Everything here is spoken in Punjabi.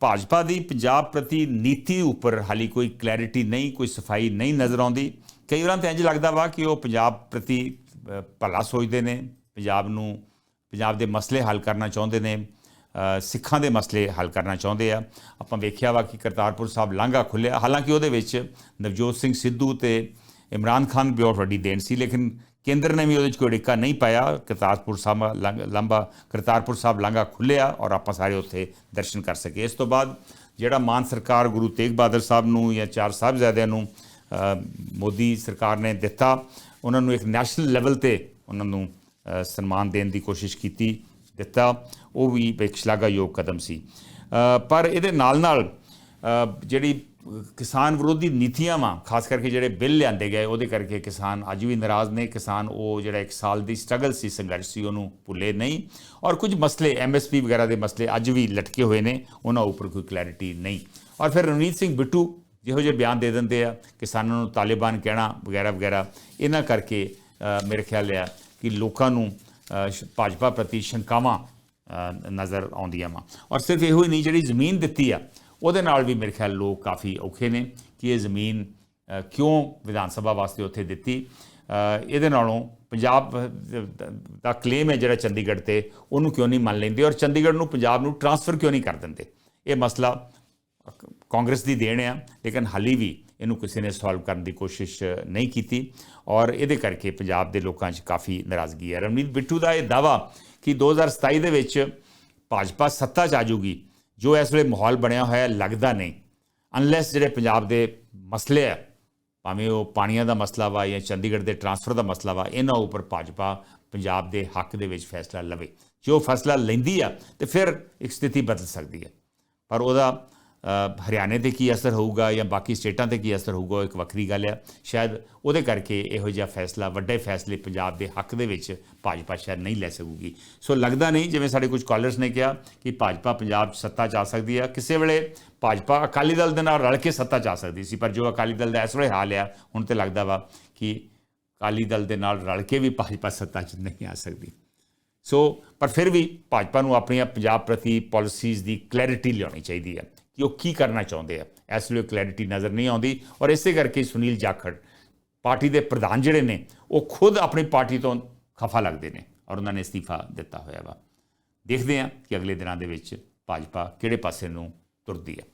ਭਾਜਪਾ ਦੀ ਪੰਜਾਬ ਪ੍ਰਤੀ ਨੀਤੀ ਉੱਪਰ ਹਾਲੀ ਕੋਈ ਕਲੈਰਿਟੀ ਨਹੀਂ, ਕੋਈ ਸਫ਼ਾਈ ਨਹੀਂ ਨਜ਼ਰ ਆਉਂਦੀ। ਕਈ ਵਾਰਾਂ ਤਾਂ ਇੰਜ ਲੱਗਦਾ ਵਾ ਕਿ ਉਹ ਪੰਜਾਬ ਪ੍ਰਤੀ ਭਲਾ ਸੋਚਦੇ ਨੇ, ਪੰਜਾਬ ਨੂੰ, ਪੰਜਾਬ ਦੇ ਮਸਲੇ ਹੱਲ ਕਰਨਾ ਚਾਹੁੰਦੇ ਨੇ ਸਿੱਖਾਂ ਦੇ ਮਸਲੇ ਹੱਲ ਕਰਨਾ ਚਾਹੁੰਦੇ ਆ। ਆਪਾਂ ਵੇਖਿਆ ਵਾ ਕਿ ਕਰਤਾਰਪੁਰ ਸਾਹਿਬ ਲਾਂਘਾ ਖੁੱਲਿਆ। ਹਾਲਾਂਕਿ ਉਹਦੇ ਵਿੱਚ ਨਵਜੋਤ ਸਿੰਘ ਸਿੱਧੂ ਤੇ ਇਮਰਾਨ ਖਾਨ ਦੀ ਬਹੁਤ ਵੱਡੀ ਦੇਣ ਸੀ, ਲੇਕਿਨ ਕੇਂਦਰ ਨੇ ਵੀ ਉਹਦੇ 'ਚ ਕੋਈ ਅੜਿੱਕਾ ਨਹੀਂ ਪਾਇਆ। ਕਰਤਾਰਪੁਰ ਸਾਹਿਬ ਲੰਘ- ਲੰਬਾ ਕਰਤਾਰਪੁਰ ਸਾਹਿਬ ਲਾਂਘਾ ਖੁੱਲਿਆ ਔਰ ਆਪਾਂ ਸਾਰੇ ਉੱਥੇ ਦਰਸ਼ਨ ਕਰ ਸਕੇ। ਇਸ ਤੋਂ ਬਾਅਦ ਜਿਹੜਾ ਮਾਨ ਸਰਕਾਰ ਗੁਰੂ ਤੇਗ ਬਹਾਦਰ ਸਾਹਿਬ ਨੂੰ ਜਾਂ ਚਾਰ ਸਾਹਿਬਜ਼ਾਦਿਆਂ ਨੂੰ ਮੋਦੀ ਸਰਕਾਰ ਨੇ ਦਿੱਤਾ, ਉਹਨਾਂ ਨੂੰ ਇੱਕ ਨੈਸ਼ਨਲ ਲੈਵਲ ਤੇ ਉਹਨਾਂ ਨੂੰ ਸਨਮਾਨ ਦੇਣ ਦੀ ਕੋਸ਼ਿਸ਼ ਕੀਤੀ, ਦਿੱਤਾ। ਉਹ ਵੀ ਇੱਕ ਸ਼ਲਾਘਾਯੋਗ ਕਦਮ ਸੀ। ਪਰ ਇਹਦੇ ਨਾਲ ਨਾਲ ਜਿਹੜੀ ਕਿਸਾਨ ਵਿਰੋਧੀ ਨੀਤੀਆਂ ਵਾ ਖਾਸ ਕਰਕੇ ਜਿਹੜੇ ਬਿੱਲ ਲਿਆਂਦੇ ਗਏ ਉਹਦੇ ਕਰਕੇ ਕਿਸਾਨ ਅੱਜ ਵੀ ਨਾਰਾਜ਼ ਨੇ। ਕਿਸਾਨ ਉਹ ਜਿਹੜਾ ਇੱਕ ਸਾਲ ਦੀ ਸਟਰਗਲ ਸੀ ਸੰਘਰਸ਼ ਸੀ ਉਹਨੂੰ ਭੁੱਲੇ ਨਹੀਂ। ਔਰ ਕੁਝ ਮਸਲੇ ਐਮਐਸਪੀ ਵਗੈਰਾ ਦੇ ਮਸਲੇ ਅੱਜ ਵੀ ਲਟਕੇ ਹੋਏ ਨੇ ਉਹਨਾਂ ਉੱਪਰ ਕੋਈ ਕਲੈਰਿਟੀ ਨਹੀਂ। ਔਰ ਫਿਰ ਰਣਜੀਤ ਸਿੰਘ ਬਿੱਟੂ ਜਿਹੋ ਜਿਹੇ ਬਿਆਨ ਦੇ ਦਿੰਦੇ ਆ ਕਿਸਾਨਾਂ ਨੂੰ ਤਾਲਿਬਾਨ ਕਹਿਣਾ ਵਗੈਰਾ ਵਗੈਰਾ ਇਹਨਾਂ ਕਰਕੇ ਮੇਰੇ ਖਿਆਲ ਆ ਕਿ ਲੋਕਾਂ ਨੂੰ ਅ, ਭਾਜਪਾ ਪ੍ਰਤੀ ਸ਼ੰਕਾਵਾਂ ਨਜ਼ਰ ਆਉਂਦੀਆਂ ਵਾ। ਔਰ ਸਿਰਫ ਇਹੋ ਹੀ ਨਹੀਂ ਜਿਹੜੀ ਜ਼ਮੀਨ ਦਿੱਤੀ ਆ ਉਹਦੇ ਨਾਲ ਵੀ ਮੇਰੇ ਖਿਆਲ ਲੋਕ ਕਾਫੀ ਔਖੇ ਨੇ ਕਿ ਇਹ ਜ਼ਮੀਨ ਕਿਉਂ ਵਿਧਾਨ ਸਭਾ ਵਾਸਤੇ ਉੱਥੇ ਦਿੱਤੀ? ਇਹਦੇ ਨਾਲੋਂ ਪੰਜਾਬ ਦਾ ਕਲੇਮ ਹੈ ਜਿਹੜਾ ਚੰਡੀਗੜ੍ਹ ਤੇ, ਉਹਨੂੰ ਕਿਉਂ ਨਹੀਂ ਮੰਨ ਲੈਂਦੇ? ਔਰ ਚੰਡੀਗੜ੍ਹ ਨੂੰ ਪੰਜਾਬ ਨੂੰ ਟਰਾਂਸਫਰ ਕਿਉਂ ਨਹੀਂ ਕਰ ਦਿੰਦੇ? ਇਹ ਮਸਲਾ ਕਾਂਗਰਸ ਦੀ ਦੇਣ ਆ, ਲੇਕਿਨ ਹਾਲੀ ਵੀ ਇਹਨੂੰ ਕਿਸੇ ਨੇ ਸੋਲਵ ਕਰਨ ਦੀ ਕੋਸ਼ਿਸ਼ ਨਹੀਂ ਕੀਤੀ। ਔਰ ਇਹਦੇ ਕਰਕੇ ਪੰਜਾਬ ਦੇ ਲੋਕਾਂ 'ਚ ਕਾਫੀ ਨਾਰਾਜ਼ਗੀ ਹੈ। ਰਮਨੀਤ ਬਿੱਟੂ ਦਾ ਇਹ ਦਾਵਾ ਕਿ 2027 ਦੇ ਵਿੱਚ ਭਾਜਪਾ ਸੱਤਾ 'ਚ ਆ ਜਾਊਗੀ ਜੋ ਇਸ ਵੇਲੇ ਮਾਹੌਲ ਬਣਿਆ ਹੋਇਆ ਲੱਗਦਾ ਨਹੀਂ। ਅਨਲੈਸ ਜਿਹੜੇ ਪੰਜਾਬ ਦੇ ਮਸਲੇ ਆ, ਭਾਵੇਂ ਉਹ ਪਾਣੀਆਂ ਦਾ ਮਸਲਾ ਵਾ ਜਾਂ ਚੰਡੀਗੜ੍ਹ ਦੇ ਟਰਾਂਸਫਰ ਦਾ ਮਸਲਾ ਵਾ, ਇਹਨਾਂ ਉੱਪਰ ਭਾਜਪਾ ਪੰਜਾਬ ਦੇ ਹੱਕ ਦੇ ਵਿੱਚ ਫੈਸਲਾ ਲਵੇ। ਜੇ ਉਹ ਫੈਸਲਾ ਲੈਂਦੀ ਆ, ਤੇ ਫਿਰ ਇੱਕ ਸਥਿਤੀ ਬਦਲ ਸਕਦੀ ਹੈ ਪਰ ਉਹਦਾ ਹਰਿਆਣੇ ਤੇ ਕੀ ਅਸਰ ਹੋਊਗਾ ਜਾਂ ਬਾਕੀ ਸਟੇਟਾਂ ਤੇ ਕੀ ਅਸਰ ਹੋਊਗਾ, ਉਹ ਇੱਕ ਵੱਖਰੀ ਗੱਲ ਆ। ਸ਼ਾਇਦ ਉਹਦੇ ਕਰਕੇ ਇਹੋ ਜਿਹਾ ਫੈਸਲਾ, ਵੱਡੇ ਫੈਸਲੇ ਪੰਜਾਬ ਦੇ ਹੱਕ ਦੇ ਵਿੱਚ ਭਾਜਪਾ ਸ਼ਾਇਦ ਨਹੀਂ ਲੈ ਸਕੂਗੀ। ਸੋ ਲੱਗਦਾ ਨਹੀਂ, ਜਿਵੇਂ ਸਾਡੇ ਕੁਝ ਕਾਲਰਸ ਨੇ ਕਿਹਾ ਕਿ ਭਾਜਪਾ ਪੰਜਾਬ 'ਚ ਸੱਤਾ 'ਚ ਆ ਸਕਦੀ ਆ। ਕਿਸੇ ਵੇਲੇ ਭਾਜਪਾ ਅਕਾਲੀ ਦਲ ਦੇ ਨਾਲ ਰਲ ਕੇ ਸੱਤਾ 'ਚ ਆ ਸਕਦੀ ਸੀ, ਪਰ ਜੋ ਅਕਾਲੀ ਦਲ ਦਾ ਇਸ ਵੇਲੇ ਹਾਲ ਆ, ਹੁਣ ਤੇ ਲੱਗਦਾ ਵਾ ਕਿ ਅਕਾਲੀ ਦਲ ਦੇ ਨਾਲ ਰਲ ਕੇ ਵੀ ਭਾਜਪਾ ਸੱਤਾ 'ਚ ਨਹੀਂ ਆ ਸਕਦੀ। ਸੋ, ਪਰ ਫਿਰ ਵੀ ਭਾਜਪਾ ਨੂੰ ਆਪਣੀਆਂ ਪੰਜਾਬ ਪ੍ਰਤੀ ਪਾਲਿਸੀਜ਼ ਦੀ ਕਲੈਰਿਟੀ ਲਿਆਉਣੀ ਚਾਹੀਦੀ ਹੈ ਕਿ ਉਹ ਕੀ ਕਰਨਾ ਚਾਹੁੰਦੇ ਆ। ਇਸ ਲਈ ਕਲੈਰਿਟੀ ਨਜ਼ਰ ਨਹੀਂ ਆਉਂਦੀ। ਔਰ ਇਸੇ ਕਰਕੇ ਸੁਨੀਲ ਜਾਖੜ ਪਾਰਟੀ ਦੇ ਪ੍ਰਧਾਨ ਜਿਹੜੇ ਨੇ, ਉਹ ਖੁਦ ਆਪਣੀ ਪਾਰਟੀ ਤੋਂ ਖਫਾ ਲੱਗਦੇ ਨੇ ਔਰ ਉਹਨਾਂ ਨੇ ਅਸਤੀਫਾ ਦਿੱਤਾ ਹੋਇਆ ਵਾ। ਦੇਖਦੇ ਹਾਂ ਕਿ ਅਗਲੇ ਦਿਨਾਂ ਦੇ ਵਿੱਚ ਭਾਜਪਾ ਕਿਹੜੇ ਪਾਸੇ ਨੂੰ ਤੁਰਦੀ ਹੈ।